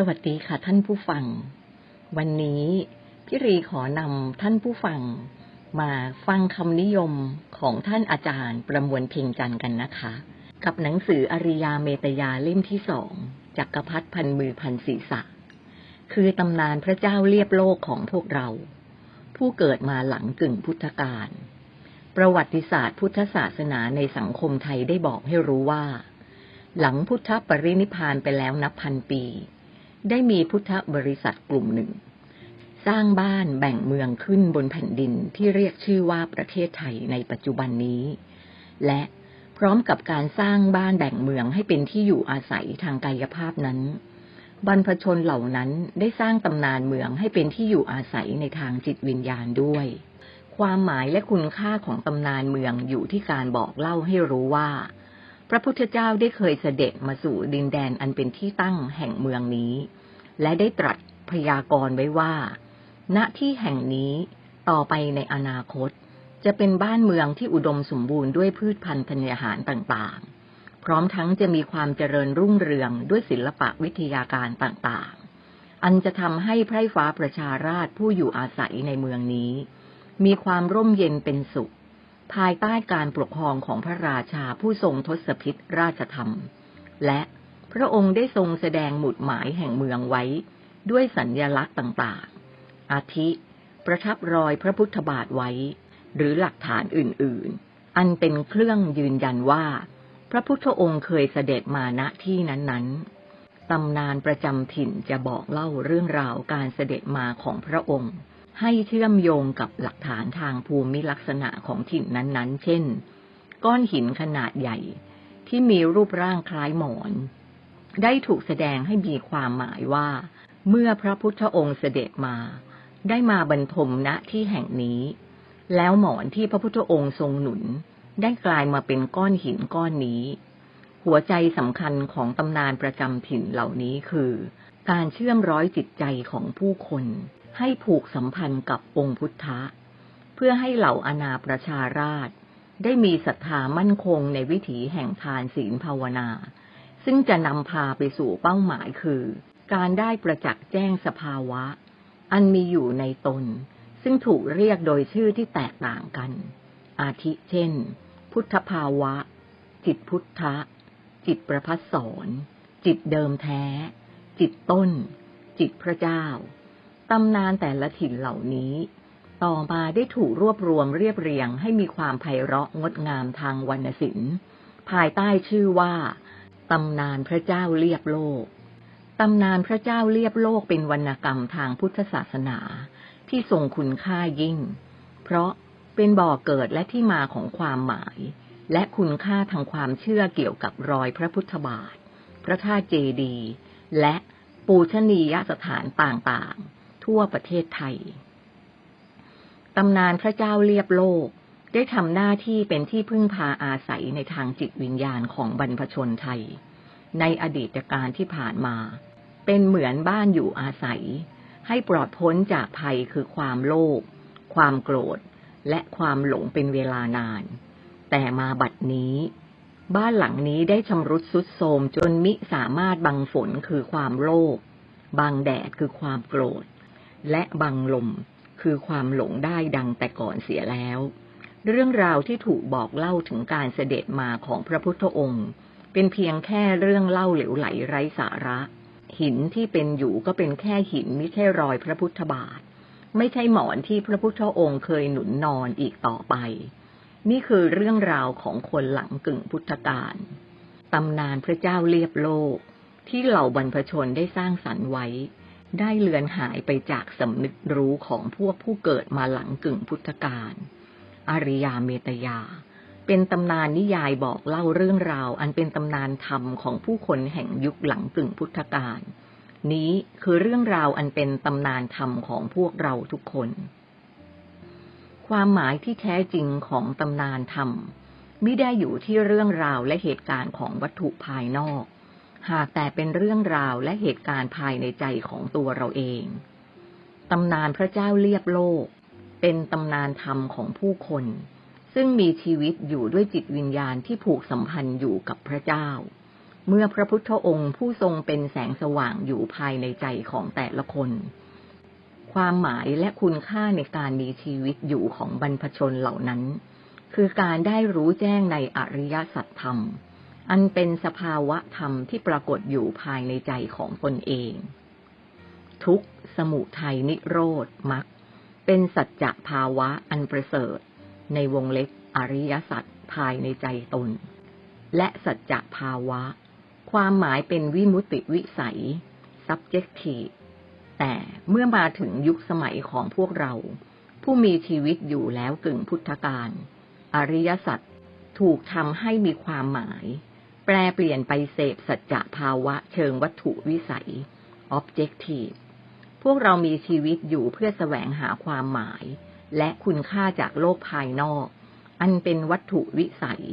สวัสดีค่ะท่านผู้ฟัง วันนี้พี่รีขอนำท่านผู้ฟัง มาฟังคำนิยมของท่านอาจารย์ประมวลเพ่งจันทร์กันนะคะ กับหนังสืออริยาเมตยาเล่มที่สองจักรพัฒพันมือพันศีรษะ คือตำนานพระเจ้าเรียบโลกของพวกเรา ผู้เกิดมาหลังกึ่งพุทธกาลประวัติศาสตร์พุทธศาสนาในสังคมไทยได้บอกให้รู้ว่า หลังพุทธปรินิพานไปแล้วนับพันปี ได้มีพุทธบริษัทกลุ่มหนึ่ง สร้างบ้านแบ่งเมืองขึ้นบนแผ่นดินที่เรียกชื่อว่าประเทศไทยในปัจจุบันนี้ และพร้อมกับการสร้างบ้านแบ่งเมืองให้เป็นที่อยู่อาศัยทางกายภาพนั้น บรรพชนเหล่านั้นได้สร้างตำนานเมืองให้เป็นที่อยู่อาศัยในทางจิตวิญญาณด้วย ความหมายและคุณค่าของตำนานเมืองอยู่ที่การบอกเล่าให้รู้ว่า พระพุทธเจ้าได้เคยเสด็จมาสู่ดินแดนอันเป็นที่ตั้งแห่งเมืองนี้ และได้ตรัสพยากรณ์ไว้ว่า ณที่แห่งนี้ต่อไปในอนาคต จะเป็นบ้านเมืองที่อุดมสมบูรณ์ด้วยพืชพันธุ์ธัญญาหารต่างๆ พร้อมทั้งจะมีความเจริญรุ่งเรืองด้วยศิลปะวิทยาการต่างๆ อันจะทำให้ไพร่ฟ้าประชาราชผู้อยู่อาศัยในเมืองนี้ มีความร่มเย็นเป็นสุข ภายใต้การปกครองของพระราชาผู้ทรงทศพิธราชธรรม และพระองค์ได้ทรงแสดงหมุดหมายแห่งเมืองไว้ ด้วยสัญญลักษณ์ต่างๆ อาทิ ประทับรอยพระพุทธบาทไว้ หรือหลักฐานอื่นๆ อันเป็นเครื่องยืนยันว่า พระพุทธองค์เคยเสด็จมาณที่นั้นๆตำนานประจำถิ่นจะบอกเล่าเรื่องราวการเสด็จมาของพระองค์ ให้เชื่อมโยงกับหลักฐานทางภูมิลักษณะของถิ่นนั้นๆ เช่น ก้อนหินขนาดใหญ่ที่มีรูปร่างคล้ายหมอน ได้ถูกแสดงให้มีความหมายว่า เมื่อพระพุทธองค์เสด็จมา ได้มาบรรทมณที่แห่งนี้ แล้วหมอนที่พระพุทธองค์ทรงหนุน ได้กลายมาเป็นก้อนหินก้อนนี้ หัวใจสำคัญของตำนานประจำถิ่นเหล่านี้คือ การเชื่อมร้อยจิตใจของผู้คน ให้ผูกสัมพันธ์กับองค์พุทธะ เพื่อให้เหล่าอาณาประชาราช ได้มีศรัทธามั่นคงในวิถีแห่งทานศีลภาวนา ซึ่งจะนำพาไปสู่เป้าหมายคือ การได้ประจักษ์แจ้งสภาวะ อันมีอยู่ในตน ซึ่งถูกเรียกโดยชื่อที่แตกต่างกัน อาทิเช่น พุทธภาวะ จิตพุทธะ จิตประพัสสอนจิตเดิมแท้ จิตต้น จิตพระเจ้า ตำนานแต่ละถิ่นเหล่านี้ ต่อมาได้ถูกรวบรวมเรียบเรียงให้มีความไพเราะงดงามทางวรรณศิลป์ ภายใต้ชื่อว่า ตำนานพระเจ้าเรียบโลก ตำนานพระเจ้าเรียบโลกเป็นวรรณกรรมทางพุทธศาสนา ที่ทรงคุณค่ายิ่ง เพราะเป็นบ่อเกิดและที่มาของความหมาย และคุณค่าทางความเชื่อเกี่ยวกับรอยพระพุทธบาท พระธาตุเจดีย์และปูชนียสถานต่างๆ ทั่วประเทศไทย ตำนานพระเจ้าเรียบโลกได้ทำหน้าที่เป็นที่พึ่งพาอาศัยในทางจิตวิญญาณของบรรพชนไทย ในอดีตการที่ผ่านมา เป็นเหมือนบ้านอยู่อาศัย ให้ปลอดพ้นจากภัยคือความโลภความโกรธ และความหลงเป็นเวลานาน แต่มาบัดนี้ บ้านหลังนี้ได้ชำรุดสุดโทรมจนมิสามารถบังฝนคือความโลภบังแดดคือความโกรธ และบังลมคือความหลงได้ดังแต่ก่อนเสียแล้ว เรื่องราวที่ถูกบอกเล่าถึงการเสด็จมาของพระพุทธองค์ เป็นเพียงแค่เรื่องเล่าเหลวไหลไร้สาระ หินที่เป็นอยู่ก็เป็นแค่หินไม่ใช่รอยพระพุทธบาท ไม่ใช่หมอนที่พระพุทธองค์เคยหนุนนอนอีกต่อไป นี่คือเรื่องราวของคนหลังกึ่งพุทธกาลตำนานพระเจ้าเรียบโลกที่เหล่าบรรพชนได้สร้างสรรค์ไว้ ได้เลือนหายไปจากสำนึกรู้ของพวกผู้เกิดมาหลังกึ่งพุทธกาลอริยาเมตยา เป็นตำนานนิยายบอกเล่าเรื่องราว อันเป็นตำนานธรรมของผู้คนแห่งยุคหลังกึ่งพุทธกาลนี้คือเรื่องราวอันเป็นตำนานธรรมของพวกเราทุกคน ความหมายที่แท้จริงของตำนานธรรมไม่ได้อยู่ที่เรื่องราวและเหตุการณ์ของวัตถุภายนอก หากแต่เป็นเรื่องราวและเหตุการณ์ภายในใจของตัวเราเอง ตำนานพระเจ้าเรียบโลก เป็นตำนานธรรมของผู้คน ซึ่งมีชีวิตอยู่ด้วยจิตวิญญาณที่ผูกสัมพันธ์อยู่กับพระเจ้า เมื่อพระพุทธองค์ผู้ทรงเป็นแสงสว่างอยู่ภายในใจของแต่ละคน ความหมายและคุณค่าในการมีชีวิตอยู่ของบรรพชนเหล่านั้น คือการได้รู้แจ้งในอริยสัจธรรม อันเป็นสภาวะธรรมที่ปรากฏอยู่ภายในใจของตนเอง ทุกสมุทัยนิโรธมรรคเป็นสัจจะภาวะอันประเสริฐ ในวงเล็บอริยสัจภายในใจตน และสัจจะภาวะ ความหมายเป็นวิมุตติวิสัย subjective แต่เมื่อมาถึงยุคสมัยของพวกเรา ผู้มีชีวิตอยู่แล้วกึ่งพุทธกาลอริยสัจถูกทำให้มีความหมาย แปลเปลี่ยนไปเสพสัจจะภาวะเชิงวัตถุวิสัย objective พวกเรามีชีวิตอยู่เพื่อแสวงหาความหมาย และคุณค่าจากโลกภายนอก อันเป็นวัตถุวิสัย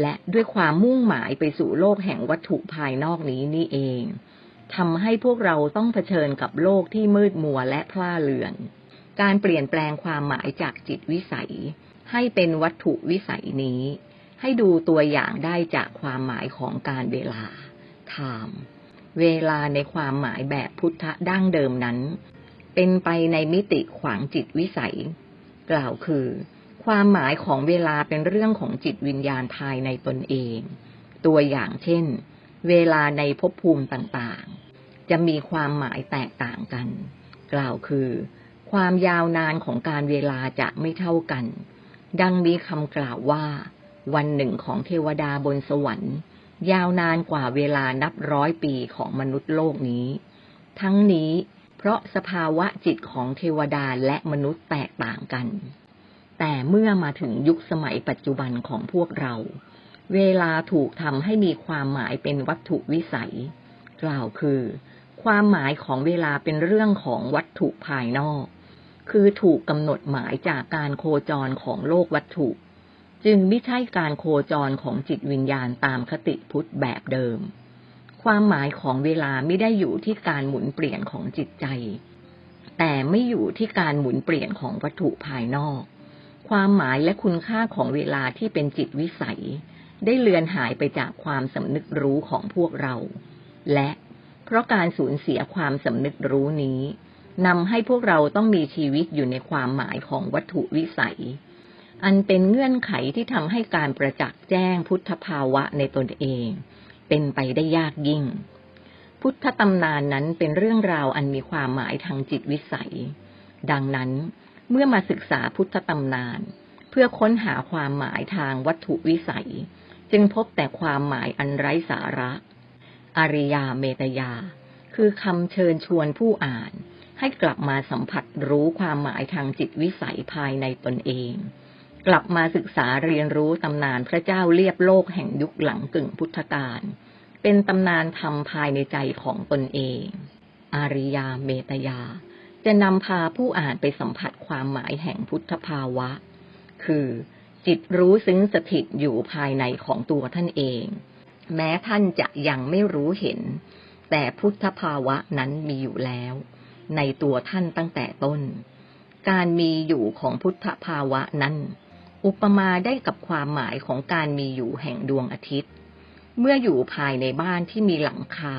และด้วยความมุ่งหมายไปสู่โลกแห่งวัตถุภายนอกนี้นี่เองทำให้พวกเราต้องเผชิญกับโลกที่มืดมัวและพล่าเลือน การเปลี่ยนแปลงความหมายจากจิตวิสัย ให้เป็นวัตถุวิสัยนี้ ให้ดูตัวอย่างได้จากความหมายของการเวลา time เวลาในความหมายแบบพุทธดั้งเดิมนั้น เป็นไปในมิติขวางจิตวิสัย กล่าวคือ ความหมายของเวลาเป็นเรื่องของจิตวิญญาณภายในตนเอง ตัวอย่างเช่น เวลาในภพภูมิต่างๆ จะมีความหมายแตกต่างกัน กล่าวคือ ความยาวนานของการเวลาจะไม่เท่ากัน ดังมีคำกล่าวว่า วันหนึ่งของเทวดาบนสวรรค์ ยาวนานกว่าเวลานับร้อยปีของมนุษย์โลกนี้ ทั้งนี้เพราะสภาวะจิตของเทวดาและมนุษย์แตกต่างกัน แต่เมื่อมาถึงยุคสมัยปัจจุบันของพวกเรา เวลาถูกทำให้มีความหมายเป็นวัตถุวิสัย กล่าวคือ ความหมายของเวลาเป็นเรื่องของวัตถุภายนอก คือถูกกำหนดหมายจากการโคจรของโลกวัตถุ จึงไม่ใช่การโคจรของจิตวิญญาณตามคติพุทธแบบเดิม ความหมายของเวลาไม่ได้อยู่ที่การหมุนเปลี่ยนของจิตใจ แต่ไม่อยู่ที่การหมุนเปลี่ยนของวัตถุภายนอก ความหมายและคุณค่าของเวลาที่เป็นจิตวิสัย ได้เลือนหายไปจากความสำนึกรู้ของพวกเรา และเพราะการสูญเสียความสำนึกรู้นี้นำให้พวกเราต้องมีชีวิตอยู่ในความหมายของวัตถุวิสัย อันเป็นเงื่อนไขที่ทำให้การประจักษ์แจ้งพุทธภาวะในตนเอง เป็นไปได้ยากยิ่ง พุทธตำนานนั้นเป็นเรื่องราวอันมีความหมายทางจิตวิสัย ดังนั้นเมื่อมาศึกษาพุทธตำนาน เพื่อค้นหาความหมายทางวัตถุวิสัย จึงพบแต่ความหมายอันไร้สาระ อริยาเมตยา คือคำเชิญชวนผู้อ่าน ให้กลับมาสัมผัสรู้ความหมายทางจิตวิสัยภายในตนเอง กลับมาศึกษาเรียนรู้ตำนานพระเจ้าเรียบโลกแห่งยุคหลังกึ่งพุทธกาล เป็นตำนานธรรมภายในใจของตนเอง อาริยาเมตยา จะนำพาผู้อ่านไปสัมผัสความหมายแห่งพุทธภาวะ คือจิตรู้ซึ้งสถิตอยู่ภายในของตัวท่านเอง แม้ท่านจะยังไม่รู้เห็น แต่พุทธภาวะนั้นมีอยู่แล้ว ในตัวท่านตั้งแต่ต้น การมีอยู่ของพุทธภาวะนั้น อุปมาได้กับความหมายของการมีอยู่แห่งดวงอาทิตย์ เมื่ออยู่ภายในบ้านที่มีหลังคา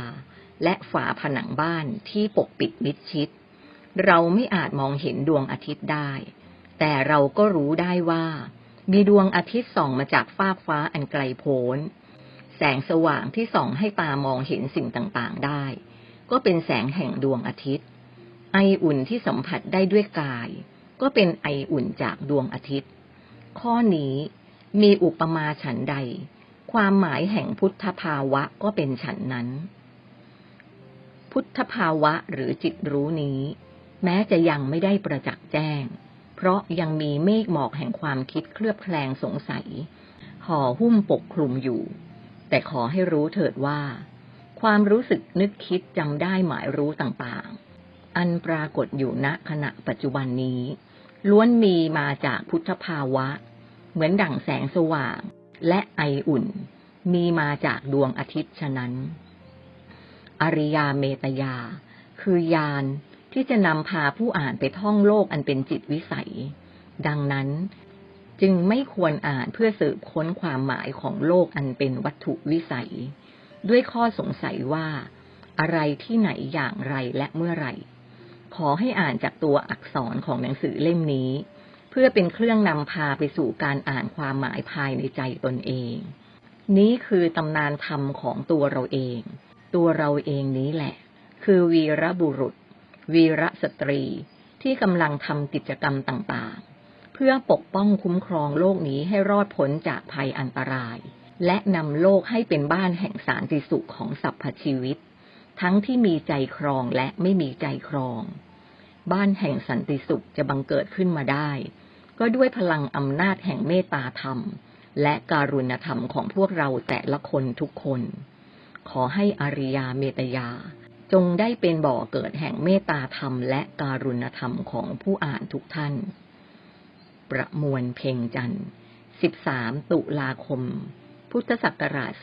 และฝาผนังบ้านที่ปกปิดมิดชิด เราไม่อาจมองเห็นดวงอาทิตย์ได้ แต่เราก็รู้ได้ว่า มีดวงอาทิตย์ส่องมาจากฟากฟ้าอันไกลโพ้น แสงสว่างที่ส่องให้ตามองเห็นสิ่งต่างๆได้ ก็เป็นแสงแห่งดวงอาทิตย์ ไออุ่นที่สัมผัสได้ด้วยกาย ก็เป็นไออุ่นจากดวงอาทิตย์ ข้อนี้มีอุปมาฉันใด ความหมายแห่งพุทธภาวะก็เป็นฉันนั้น พุทธภาวะหรือจิตรู้นี้ แม้จะยังไม่ได้ประจักษ์แจ้ง เพราะยังมีเมฆหมอกแห่งความคิดเคลือบแคลงสงสัย ห่อหุ้มปกคลุมอยู่ แต่ขอให้รู้เถิดว่า ความรู้สึกนึกคิดจำได้หมายรู้ต่างๆ อันปรากฏอยู่ณขณะปัจจุบันนี้ ล้วนมีมาจากพุทธภาวะ เหมือนดั่งแสงสว่างและไออุ่น มีมาจากดวงอาทิตย์ฉะนั้น อริยาเมตยา คือยานที่จะนำพาผู้อ่านไปท่องโลกอันเป็นจิตวิสัย ดังนั้นจึงไม่ควรอ่านเพื่อสืบค้นความหมายของโลกอันเป็นวัตถุวิสัย ด้วยข้อสงสัยว่า อะไรที่ไหนอย่างไรและเมื่อไหร่ ขอให้อ่านจากตัวอักษรของหนังสือเล่มนี้ เพื่อเป็นเครื่องนำพาไปสู่การอ่านความหมายภายในใจตนเอง นี้คือตำนานธรรมของตัวเราเอง ตัวเราเองนี้แหละ คือวีรบุรุษ วีรสตรีที่กำลังทำกิจกรรมต่างๆ เพื่อปกป้องคุ้มครองโลกนี้ให้รอดพ้นจากภัยอันตราย และนำโลกให้เป็นบ้านแห่งสารติสุขของสรรพชีวิต ทั้งที่มีใจครองและไม่มีใจครอง บ้านแห่งสันติสุขจะบังเกิดขึ้นมาได้ ก็ด้วยพลังอำนาจแห่งเมตตาธรรม และการุณธรรมของพวกเราแต่ละคนทุกคน ขอให้อริยาเมตยา จงได้เป็นบ่อเกิดแห่งเมตตาธรรม และการุณธรรมของผู้อ่านทุกท่าน ประมวลเพ่งจันทร์ 13 ตุลาคม พุทธศักราช 2565